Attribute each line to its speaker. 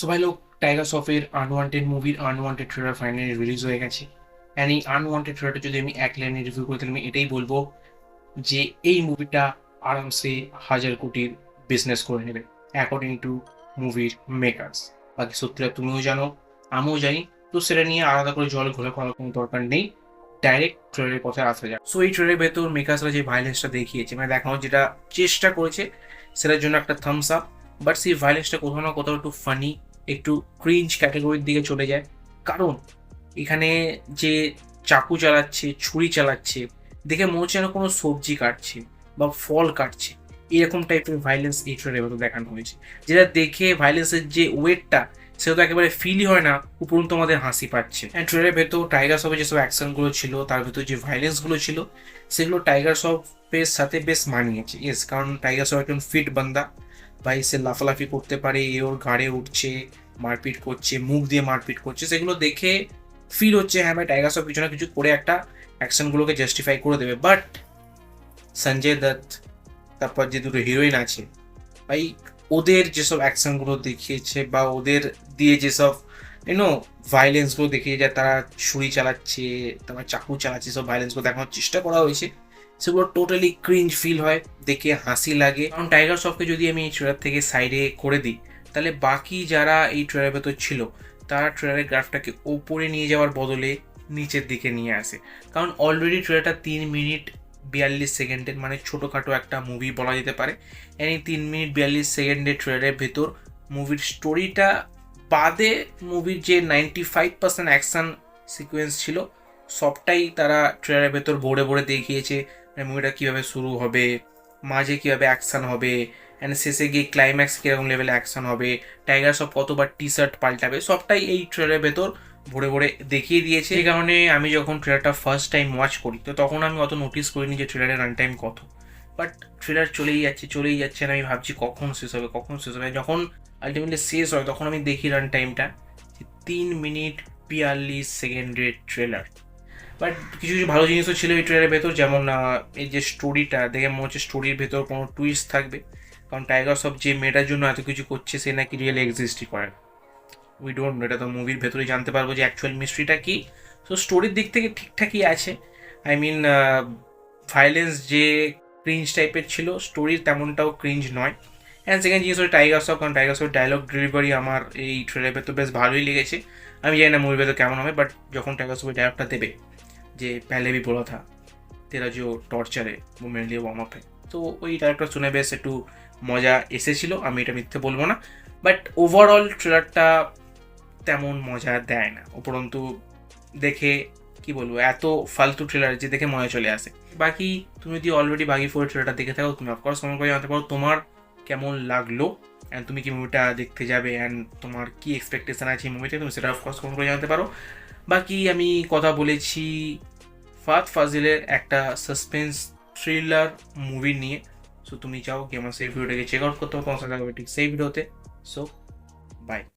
Speaker 1: So ভাই লোক tiger সফের আনওয়ান্টেড মুভির আনওয়ান্টেড ট্রেলার ফাইনালি রিলিজ হয়ে গেছে। অ্যান্ড এই আনওয়ান্টেড ট্রেলারটা যদি আমি এক লাইনে রিভিউ করে তাহলে আমি এটাই বলব যে এই মুভিটা আরামসে হাজার কোটির বিজনেস করে নেবে অ্যাকর্ডিং টু মুভির মেকার্স বাকি সত্যিটা তুমিও জানো, আমিও জানি, তো সেটা নিয়ে আলাদা করে জল ঘোলা করার কোনো দরকার নেই ডাইরেক্ট ট্রেলারের কথায় আসা যাক। সো এই ট্রেলারের ভেতর মেকার্সরা যে ভাইলেন্সটা দেখিয়েছে মানে দেখানোর যেটা চেষ্টা করেছে, সেটার জন্য একটা থামস আপ বাট সেই ভাইলেন্সটা কোথাও না কোথাও একটু ফানি একটু ক্রিঞ্জ ক্যাটাগরির দিকে চলে যায়। কারণ এখানে যে চাকু চালাচ্ছে, ছুরি চালাচ্ছে, দেখে মনে হচ্ছে কোনো সবজি কাটছে বা ফল কাটছে। এরকম টাইপের ভাইলেন্স এই ট্রেলের ভেতর দেখানো হয়েছে। যেটা দেখে ভাইলেন্সের যে ওয়েটটা সেটা তো একেবারে ফিলই হয় না, উপরন্ত আমাদের হাসি পাচ্ছে। অ্যান্ড ট্রেলের ভেতর টাইগার সফের যেসব অ্যাকশনগুলো ছিল, তার ভেতর যে ভাইলেন্সগুলো ছিল, সেগুলো টাইগার সফের সাথে বেশ মানিয়েছে। ইয়েস কারণ টাইগার সফ একজন ফিট বান্দা, ভাই, সে লাফালাফি করতে পারে, এ ওর ঘাড়ে উঠছে মারপিট করছে, মুখ দিয়ে মারপিট করছে, সেগুলো দেখে ফিল হচ্ছে হ্যাঁ ভাই টাইগার সব কিছু না কিছু করে একটা অ্যাকশনগুলোকে জাস্টিফাই করে দেবে। বাট সঞ্জয় দত্ত তারপর যে দুটো হিরোইন আছে, ভাই, ওদের যেসব অ্যাকশনগুলো দেখিয়েছে বা ওদের দিয়ে যেসব ইউনো ভাইলেন্সগুলো দেখিয়ে যায়, তারা ছুরি চালাচ্ছে, তারপর চাকু চালাচ্ছে সব ভাইলেন্সগুলো দেখানোর চেষ্টা করা হয়েছে, সেগুলো টোটালি ক্রিঞ্জ ফিল হয়, দেখে হাসি লাগে। কারণ টাইগার সফকে যদি আমি এই ট্রেলার থেকে সাইডে করে দিই তাহলে বাকি যারা এই ট্রেলার ভেতর ছিল, তারা ট্রেলারের গ্রাফটাকে ওপরে নিয়ে যাওয়ার বদলে নিচের দিকে নিয়ে আসে। কারণ অলরেডি ট্রেলারটা তিন মিনিট বিয়াল্লিশ সেকেন্ডের মানে ছোটোখাটো একটা মুভি বলা যেতে পারে। এই তিন মিনিট বিয়াল্লিশ সেকেন্ডের ট্রেলারের ভেতর মুভির স্টোরিটা বাদে মুভির যে ninety five percent action sequence ছিল, সবটাই তারা ট্রেলারের ভেতর ভরে ভরে দেখিয়েছে মুভিটা কীভাবে শুরু হবে, মাঝে কীভাবে অ্যাকশন হবে অ্যান্ড শেষে গিয়ে ক্লাইম্যাক্স কীরকম লেভেলে অ্যাকশন হবে টাইগার সব কতবার টি শার্ট পাল্টাবে, সবটাই এই ট্রেলারের ভেতর ভরে ভরে দেখিয়ে দিয়েছে। এই কারণে আমি যখন ট্রেলারটা ফার্স্ট টাইম ওয়াচ করি, তো তখন আমি অত নোটিস করিনি যে ট্রেলারের রান টাইম কত। বাট ট্রেলার চলেই যাচ্ছে চলেই যাচ্ছে আর আমি ভাবছি কখন শেষ হবে, কখন শেষ হবে। যখন আলটিমেটলি শেষ হয়, তখন আমি দেখি রান টাইমটা তিন মিনিট বিয়াল্লিশ সেকেন্ডের ট্রেলার বাট কিছু কিছু ভালো জিনিসও ছিল এই ট্রেলারের ভেতর, যেমন এই যে স্টোরিটা দেখে মনে হচ্ছে স্টোরির ভেতর কোনো টুইস্ট থাকবে। কারণ টাইগার সব যে মেয়েটার জন্য এত কিছু করছে, সে নাকি রিয়েল এক্সিস্টই করে। উই ডোন্ট এটা তো মুভির ভেতরে জানতে পারব যে অ্যাকচুয়াল মিস্ট্রিটা কী। সো স্টোরির দিক থেকে ঠিকঠাকই আছে। আই মিন ভায়োলেন্স যে ক্রিঞ্জ টাইপের ছিল স্টোরির তেমনটাও ক্রিঞ্জ নয়। অ্যান্ড সেকেন্ড জিনিস হলো টাইগার সফ কারণ টাইগার সফ ডায়লগ ডেলিভারি আমার এই ট্রেলার তো বেশ ভালোই লেগেছে। আমি জানি না মুভি ভেতর কেমন হবে বাট যখন টাইগার সফের ডায়লগটা দেবে, যে প্যালেবি বি বলা থা তেরা যে টর্চারে মেনলি ওয়ার্ম আপ তো ওই ডায়লগটা শুনে বেশ একটু মজা এসেছিল, আমি এটা মিথ্যে বলব না। বাট ওভারঅল ট্রেলারটা তেমন মজা দেয় না। উপরন্তু দেখে, কি বলব, এত ফালতু ট্রেলার যে দেখে মজা চলে আসে। বাকি, তুমি যদি অলরেডি বাগি ফোর ট্রেলারটা দেখে থাকো, তুমি অফকোর্স কমেন্ট করে জানতে পারো তোমার কেমন লাগল অ্যান্ড তুমি কি মুভিটা দেখতে যাবে অ্যান্ড তোমার কী এক্সপেকটেশন আছে এই মুভিতে তুমি সেটা অফকোর্স কমেন্ট করে জানতে পারো। বাকি আমি কথা বলেছি ফাত ফাজিলের একটা সাসপেন্স থ্রিলার মুভি নিয়ে। সো তুমি চাও কি আমার সেই ভিডিওটাকে চেক আউট করতে হবে, তোমার সাথে সেই ভিডিওতে সো বাই